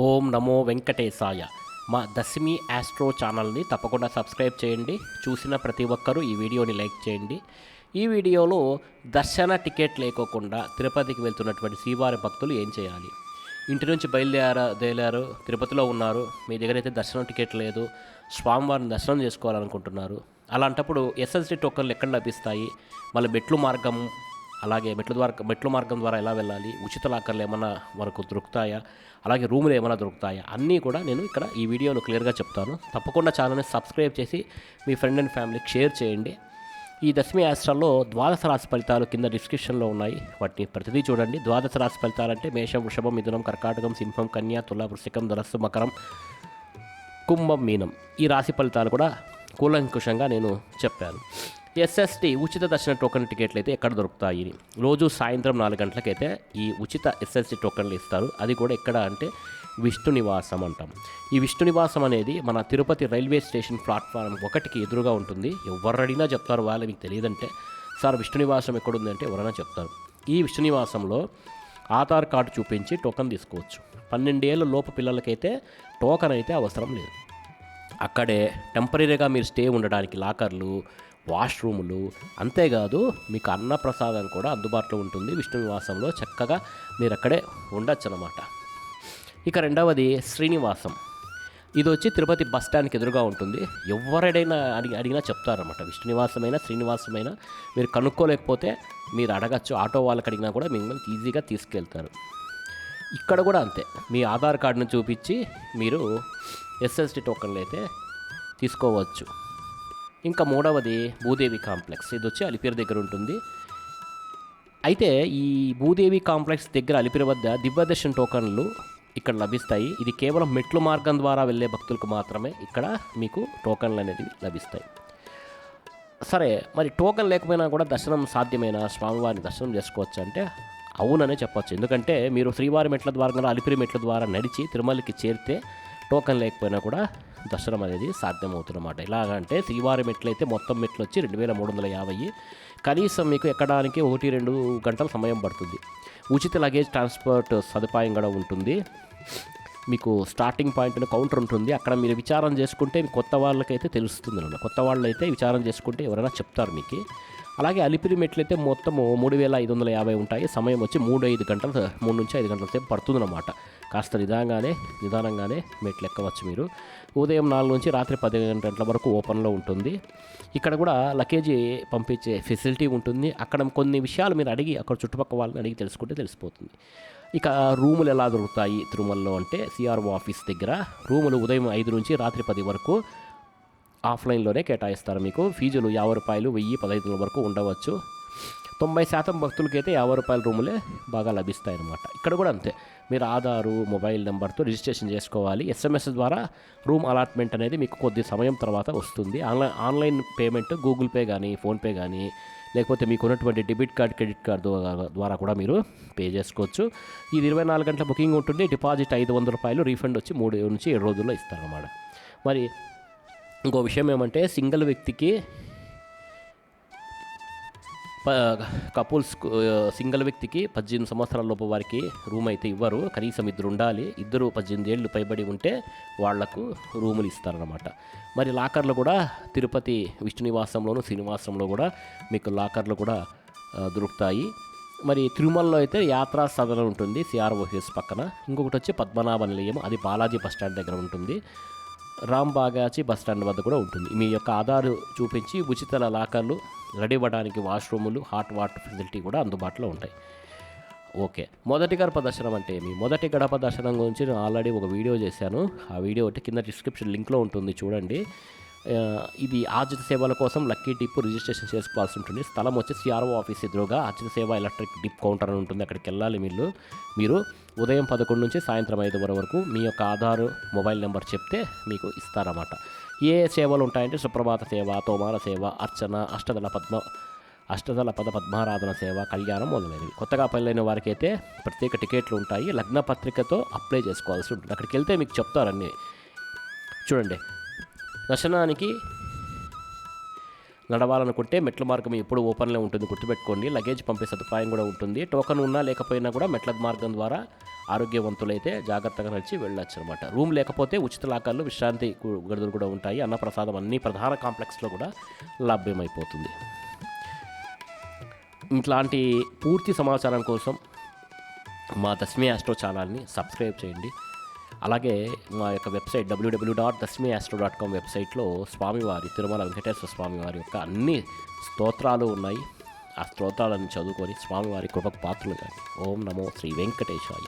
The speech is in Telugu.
ఓం నమో వెంకటేశాయ. మా దశమి ఆస్ట్రో ఛానల్ని తప్పకుండా సబ్స్క్రైబ్ చేయండి. చూసిన ప్రతి ఒక్కరూ ఈ వీడియోని లైక్ చేయండి. ఈ వీడియోలో దర్శన టికెట్ లేకోకుండా తిరుపతికి వెళ్తున్నటువంటి శ్రీవారి భక్తులు ఏం చేయాలి? ఇంటి నుంచి బయలుదేరారు తేలారు తిరుపతిలో ఉన్నారు. మీ దగ్గర అయితే దర్శనం టికెట్ లేదు. స్వామివారిని దర్శనం చేసుకోవాలనుకుంటున్నారు. అలాంటప్పుడు ఎస్ఎస్డి టోకన్లు ఎక్కడ లభిస్తాయి? మళ్ళీ మెట్లు మార్గం అలాగే మెట్ల ద్వారా మెట్ల మార్గం ద్వారా ఎలా వెళ్ళాలి ఉచిత లాకర్లు ఏమైనా మనకు దొరుకుతాయా అలాగే రూములు ఏమైనా దొరుకుతాయా అన్నీ కూడా నేను ఇక్కడ ఈ వీడియోలో క్లియర్గా చెప్తాను. తప్పకుండా ఛానల్ని సబ్స్క్రైబ్ చేసి మీ ఫ్రెండ్ అండ్ ఫ్యామిలీకి షేర్ చేయండి. ఈ దశమి ఆస్ట్రాల్లో ద్వాదశ రాశి ఫలితాలు కింద డిస్క్రిప్షన్లో ఉన్నాయి. వాటిని ప్రతిదీ చూడండి. ద్వాదశ రాశి ఫలితాలు అంటే మేషం వృషభం మిథునం కర్కాటకం సింహం కన్యా తుల వృషికం ధనస్సు మకరం కుంభం మీనం. ఈ రాశి ఫలితాలు కూడా కూలంకుషంగా నేను చెప్పాను. ఎస్ఎస్టి ఉచిత దర్శన టోకెన్ టికెట్లు అయితే ఎక్కడ దొరుకుతాయి? రోజు సాయంత్రం నాలుగు గంటలకైతే ఈ ఉచిత ఎస్ఎస్టీ టోకెన్లు ఇస్తారు. అది కూడా ఎక్కడ అంటే విష్ణు నివాసం అంటాం. ఈ విష్ణు నివాసం అనేది మన తిరుపతి రైల్వే స్టేషన్ ప్లాట్ఫారం ఒకటికి ఎదురుగా ఉంటుంది. ఎవరడినా చెప్తారు వాళ్ళు మీకు తెలియదంటే. సార్ విష్ణు నివాసం ఎక్కడుంది అంటే ఎవరైనా చెప్తారు. ఈ విష్ణు నివాసంలో ఆధార్ కార్డు చూపించి టోకెన్ తీసుకోవచ్చు. పన్నెండేళ్ళ లోపు పిల్లలకైతే టోకెన్ అయితే అవసరం లేదు. అక్కడే టెంపరీగా మీరు స్టే ఉండడానికి లాకర్లు వాష్రూములు. అంతేకాదు మీకు అన్నప్రసాదం కూడా అందుబాటులో ఉంటుంది. విష్ణు నివాసంలో చక్కగా మీరు అక్కడే ఉండొచ్చు అనమాట ఇక రెండవది శ్రీనివాసం. ఇది వచ్చి తిరుపతి బస్ స్టాండ్కి ఎదురుగా ఉంటుంది. ఎవరైనా అడిగి అడిగినా చెప్తారన్నమాట విష్ణు నివాసమైనా శ్రీనివాసమైనా మీరు కనుక్కోలేకపోతే మీరు అడగచ్చు. ఆటో వాళ్ళకి అడిగినా కూడా మిమ్మల్ని ఈజీగా తీసుకెళ్తారు. ఇక్కడ కూడా అంతే. మీ ఆధార్ కార్డును చూపించి మీరు ఎస్ఎస్టీ టోకన్లు అయితే తీసుకోవచ్చు. ఇంకా మూడవది భూదేవి కాంప్లెక్స్. ఇది వచ్చి అలిపిరి దగ్గర ఉంటుంది. అయితే ఈ భూదేవి కాంప్లెక్స్ దగ్గర అలిపిరి వద్ద దివ్యదర్శన్ టోకన్లు ఇక్కడ లభిస్తాయి. ఇది కేవలం మెట్లు మార్గం ద్వారా వెళ్ళే భక్తులకు మాత్రమే ఇక్కడ మీకు టోకన్లు అనేది లభిస్తాయి. సరే మరి టోకన్ లేకపోయినా కూడా దర్శనం సాధ్యమైన? స్వామివారిని దర్శనం చేసుకోవచ్చు అంటే అవుననే చెప్పొచ్చు. ఎందుకంటే మీరు శ్రీవారి మెట్ల ద్వారా అలిపిరి మెట్ల ద్వారా నడిచి తిరుమలకి చేరితే టోకన్ లేకపోయినా కూడా దర్శనం అనేది సాధ్యమవుతుందన్నమాట ఎలాగంటే శ్రీవారి మెట్లు అయితే మొత్తం మెట్లు వచ్చి రెండు వేల మూడు వందల యాభై కనీసం మీకు ఎక్కడానికి ఒకటి రెండు గంటల సమయం పడుతుంది. ఉచిత లగేజ్ ట్రాన్స్పోర్ట్ సదుపాయం కూడా ఉంటుంది. మీకు స్టార్టింగ్ పాయింట్ కౌంటర్ ఉంటుంది. అక్కడ మీరు విచారం చేసుకుంటే మీ కొత్త వాళ్ళకైతే తెలుస్తుంది అనమాట కొత్త వాళ్ళు అయితే విచారం చేసుకుంటే ఎవరైనా చెప్తారు మీకు. అలాగే అలిపిరి మెట్లు అయితే మొత్తము మూడు వేల ఐదు వందల యాభై ఉంటాయి. సమయం వచ్చి మూడు ఐదు గంటల మూడు నుంచి ఐదు గంటల సేపు పడుతుందన్నమాట. కాస్త నిదానంగానే నిదానంగానే మెట్లు ఎక్కవచ్చు మీరు. ఉదయం నాలుగు నుంచి రాత్రి పది గంటల వరకు ఓపెన్లో ఉంటుంది. ఇక్కడ కూడా లగేజీ పంపించే ఫెసిలిటీ ఉంటుంది. అక్కడ కొన్ని విషయాలు మీరు అడిగి అక్కడ చుట్టుపక్కల వాళ్ళని అడిగి తెలుసుకుంటే తెలిసిపోతుంది. ఇక రూములు ఎలా దొరుకుతాయి తిరుమలలో అంటే సిఆర్ఓ ఆఫీస్ దగ్గర. రూములు ఉదయం ఐదు నుంచి రాత్రి పది వరకు ఆఫ్లైన్లోనే కేటాయిస్తారు మీకు. ఫీజులు యాభై రూపాయలు వెయ్యి పదహైదు వరకు ఉండవచ్చు. తొంభై శాతం భక్తులకైతే యాభై రూపాయల రూములే బాగా లభిస్తాయి అన్నమాట ఇక్కడ కూడా అంతే. మీరు ఆధారు మొబైల్ నెంబర్తో రిజిస్ట్రేషన్ చేసుకోవాలి. ఎస్ఎంఎస్ ద్వారా రూమ్ అలాట్మెంట్ అనేది మీకు కొద్ది సమయం తర్వాత వస్తుంది. Online online payment Google Pay కానీ ఫోన్పే కానీ లేకపోతే మీకు ఉన్నటువంటి డెబిట్ కార్డ్ క్రెడిట్ కార్డ్ ద్వారా కూడా మీరు పే చేసుకోవచ్చు. ఇది ఇరవై నాలుగు గంటల బుకింగ్ ఉంటుంది. డిపాజిట్ ఐదు వందల రూపాయలు రీఫండ్ వచ్చి మూడు నుంచి ఏడు రోజుల్లో ఇస్తారన్నమాట. మరి ఇంకో విషయం ఏమంటే సింగిల్ వ్యక్తికి కపుల్స్ సింగిల్ వ్యక్తికి పద్దెనిమిది సంవత్సరాల లోపు వారికి రూమ్ అయితే ఇవ్వరు. కనీసం ఇద్దరు ఉండాలి. ఇద్దరు పద్దెనిమిది ఏళ్ళు పైబడి ఉంటే వాళ్ళకు రూములు ఇస్తారనమాట మరి లాకర్లు కూడా తిరుపతి విష్ణు నివాసంలోను శ్రీనివాసంలో కూడా మీకు లాకర్లు కూడా దొరుకుతాయి. మరి తిరుమలలో అయితే యాత్రా సదనం ఉంటుంది. సిఆర్ఓహెస్ పక్కన. ఇంకొకటి వచ్చి పద్మనాభ నిలయం. అది బాలాజీ బస్ స్టాండ్ దగ్గర ఉంటుంది. రామ్ బాగాచి బస్ స్టాండ్ వద్ద కూడా ఉంటుంది. మీ యొక్క ఆధార్ చూపించి ఉచిత లాకర్లు రెడీ వాష్రూములు హాట్ వాటర్ ఫెసిలిటీ కూడా అందుబాటులో ఉంటాయి. ఓకే. మొదటి గడప దర్శనం అంటే ఏమి? మొదటి గడప దర్శనం గురించి నేను ఆల్రెడీ ఒక వీడియో చేశాను. ఆ వీడియో ఒకటి కింద డిస్క్రిప్షన్ లింక్లో ఉంటుంది. చూడండి. ఇది ఆర్జిత సేవల కోసం లక్కీ డిప్ రిజిస్ట్రేషన్ చేసుకోవాల్సి ఉంటుంది. స్థలం వచ్చి సిఆర్ఓ ఆఫీస్ ఎదురుగా ఆర్జిత సేవ ఎలక్ట్రిక్ డిప్ కౌంటర్ అని ఉంటుంది. అక్కడికి వెళ్ళాలి మీరు. మీరు ఉదయం పదకొండు నుంచి సాయంత్రం ఐదు వరకు మీ యొక్క ఆధార్ మొబైల్ నెంబర్ చెప్తే మీకు ఇస్తారన్నమాట. ఏ సేవలు ఉంటాయంటే సుప్రభాత సేవ తోమాల సేవ అర్చన అష్టదళ పద్మ అష్టదళ పద పద్మారాధన సేవ కళ్యాణం మొదలైనవి. కొత్తగా పెళ్ళైన వారికి అయితే ప్రత్యేక టికెట్లు ఉంటాయి. లగ్న పత్రికతో అప్లై చేసుకోవాల్సి ఉంటుంది. అక్కడికి వెళ్తే మీకు చెప్తారన్నీ చూడండి. దర్శనానికి నడవాలనుకుంటే మెట్ల మార్గం ఎప్పుడు ఓపెన్లో ఉంటుంది. గుర్తుపెట్టుకోండి. లగేజ్ పంపే సదుపాయం కూడా ఉంటుంది. టోకన్ ఉన్నా లేకపోయినా కూడా మెట్ల మార్గం ద్వారా ఆరోగ్యవంతులైతే జాగ్రత్తగా నడిచి వెళ్ళొచ్చు అనమాట రూమ్ లేకపోతే ఉచిత లాకర్లు విశ్రాంతి గదులు కూడా ఉంటాయి. అన్నప్రసాదం అన్ని ప్రధాన కాంప్లెక్స్లో కూడా లభ్యమైపోతుంది. ఇట్లాంటి పూర్తి సమాచారం కోసం మా దశమి ఆస్ట్రో ఛానల్ని సబ్స్క్రైబ్ చేయండి. అలాగే మా యొక్క website WWW dot Dashami astro dot com వెబ్సైట్లో స్వామివారి తిరుమల వెంకటేశ్వర స్వామివారి యొక్క అన్ని స్తోత్రాలు ఉన్నాయి. ఆ స్తోత్రాలను చదువుకొని స్వామివారి కృపకు పాత్రలు కానీ ఓం నమో శ్రీ వెంకటేశాయ.